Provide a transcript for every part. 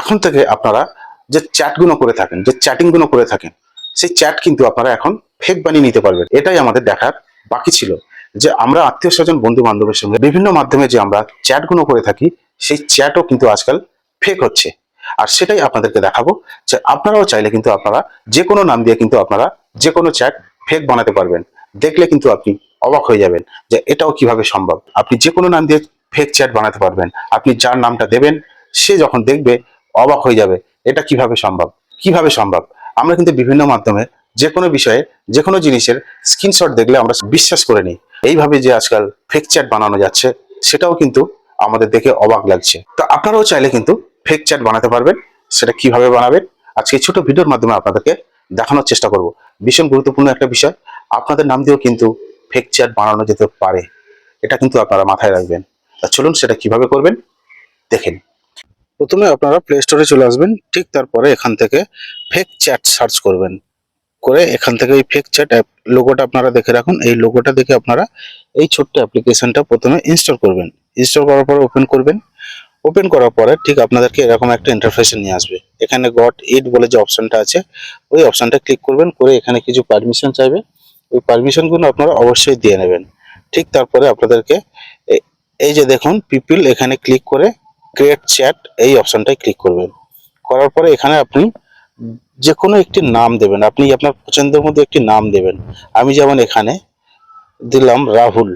এখন থেকে আপনারা যে চ্যাটগুলো করে থাকেন, যে চ্যাটিংগুলো করে থাকেন, সেই চ্যাট কিন্তু আপনারা এখন ফেক বানিয়ে নিতে পারবেন। এটাই আমাদের দেখার বাকি ছিল যে আমরা আত্মীয় স্বজন বন্ধু বান্ধবের সঙ্গে বিভিন্ন মাধ্যমে যে আমরা চ্যাটগুলো করে থাকি, সেই চ্যাটও কিন্তু আজকাল ফেক হচ্ছে। আর সেটাই আপনাদেরকে দেখাবো যে আপনারাও চাইলে কিন্তু আপনারা যে কোনো নাম দিয়ে কিন্তু আপনারা যে কোনো চ্যাট ফেক বানাতে পারবেন। দেখলে কিন্তু আপনি অবাক হয়ে যাবেন যে এটাও কীভাবে সম্ভব। আপনি যে কোনো নাম দিয়ে ফেক চ্যাট বানাতে পারবেন। আপনি যার নামটা দেবেন, সে যখন দেখবে অবাক হয়ে যাবে, এটা কীভাবে সম্ভব? কীভাবে সম্ভব? আমরা কিন্তু বিভিন্ন মাধ্যমে যে কোনো বিষয়ে যে কোনো জিনিসের স্ক্রিনশট দেখলে আমরা বিশ্বাস করে নিই। এইভাবে যে আজকাল ফেক চ্যাট বানানো যাচ্ছে, সেটাও কিন্তু আমাদের দেখে অবাক লাগছে। তো আপনারাও চাইলে কিন্তু ফেক চ্যাট বানাতে পারবেন, সেটা কীভাবে বানাবেন? আজকে ছোট ভিডিওর মাধ্যমে আপনাদেরকে দেখানোর চেষ্টা করব। ভীষণ গুরুত্বপূর্ণ একটা বিষয়, আপনাদের নাম দিয়েও কিন্তু ফেক চ্যাট বানানো যেতে পারে। এটা কিন্তু আপনারা মাথায় রাখবেন। তা চলুন সেটা কীভাবে করবেন দেখেন প্রথমে আপনারা প্লে স্টোরে চলে আসবেন, ঠিক তারপরে এখান থেকে ফেক চ্যাট সার্চ করবেন। করে এখান থেকে এই ফেক চ্যাট অ্যাপ লোগোটা আপনারা দেখে রাখুন। এই লোগোটা দেখে আপনারা এই ছোট্ট অ্যাপ্লিকেশনটা প্রথমে ইনস্টল করবেন। ইনস্টল করার পরে ওপেন করবেন। ওপেন করার পরে ঠিক আপনাদেরকে এরকম একটা ইন্টারফেসে নিয়ে আসবে। এখানে গট ইট বলে যে অপশনটা আছে, ওই অপশনটা ক্লিক করবেন। করে এখানে কিছু পারমিশন চাইবে। ওই পারমিশনগুলো আপনারা অবশ্যই দিয়ে নেবেন। ঠিক তারপরে আপনাদেরকে এই যে দেখুন পিপিল এখানে ক্লিক করে ক্রিয়েট চ্যাট এই অপশনটায় ক্লিক করবেন। করার পরে এখানে আপনি যে কোনো একটি নাম দেবেন। আপনি আপনার পছন্দের মধ্যে একটি নাম দেবেন। আমি যেমন এখানে দিলাম রাহুল।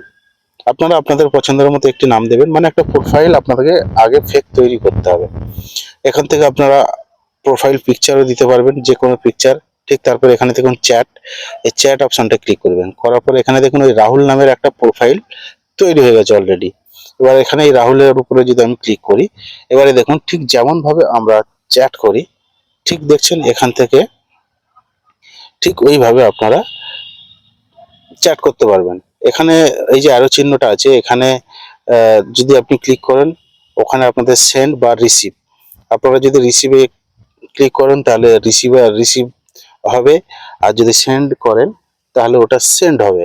আপনারা আপনাদের পছন্দের মতো একটি নাম দেবেন। মানে একটা প্রোফাইল আপনাদেরকে আগে ফেক তৈরি করতে হবে। এখান থেকে আপনারা প্রোফাইল পিকচারও দিতে পারবেন যে কোনো পিকচার ঠিক তারপরে এখানে দেখুন চ্যাট এই চ্যাট অপশনটা ক্লিক করবেন। করার পরে এখানে দেখুন ওই রাহুল নামের একটা প্রোফাইল তৈরি হয়ে গেছে অলরেডি এবার এখানে এই রাহুলের উপরে যদি আমি ক্লিক করি, এবারে দেখুন ঠিক যেমন ভাবে আমরা চ্যাট করি, ঠিক দেখছেন এখান থেকে ঠিক ওইভাবে আপনারা চ্যাট করতে পারবেন। এখানে এই যে আরও চিহ্নটা আছে, এখানে যদি আপনি ক্লিক করেন, ওখানে আপনাদের সেন্ড বা রিসিভ আপনারা যদি রিসিভে ক্লিক করেন, তাহলে রিসিভ রিসিভ হবে। আর যদি সেন্ড করেন, তাহলে ওটা সেন্ড হবে।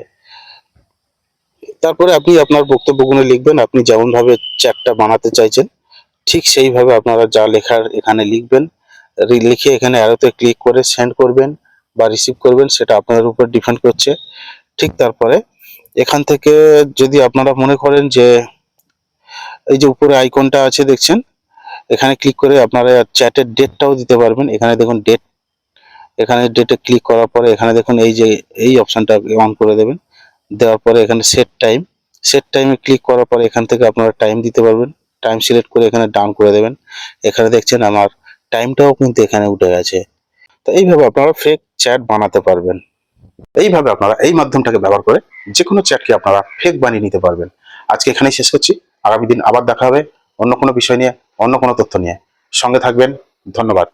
তারপরে আপনি আপনার বক্তব্যগুলো লিখবেন, আপনি যেমন ভাবে চ্যাটটা বানাতে চাইছেন, ঠিক সেইভাবে আপনারা যা লেখার এখানে লিখবেন লিখে এখানে অ্যারোতে ক্লিক করে সেন্ড করবেন বা রিসিভ করবেন, সেটা আপনাদের উপর ডিপেন্ড করছে। ঠিক তারপরে এখান থেকে যদি আপনারা মনে করেন যে এই যে উপরে আইকনটা আছে দেখছেন, এখানে ক্লিক করে আপনারা চ্যাটের ডেটটাও দিতে পারবেন। এখানে দেখুন ডেট এখানে ডেটে ক্লিক করার পরে এখানে দেখুন এই যে, এই অপশনটা অন করে দেবেন। দেওয়ার পরে এখানে সেট টাইম সেট টাইমে ক্লিক করার পরে এখান থেকে আপনারা টাইম দিতে পারবেন। টাইম সিলেক্ট করে এখানে ডান করে দেবেন। এখানে দেখছেন আমার টাইমটাও কিন্তু এখানে উঠে গেছে। তো এইভাবে আপনারা ফেক চ্যাট বানাতে পারবেন। এইভাবে আপনারা এই মাধ্যমটাকে ব্যবহার করে যে কোনো চ্যাটকে আপনারা ফেক বানিয়ে নিতে পারবেন। আজকে এখানেই শেষ করছি। আগামী দিন আবার দেখা হবে অন্য কোনো বিষয় নিয়ে, অন্য কোনো তথ্য নিয়ে। সঙ্গে থাকবেন। ধন্যবাদ।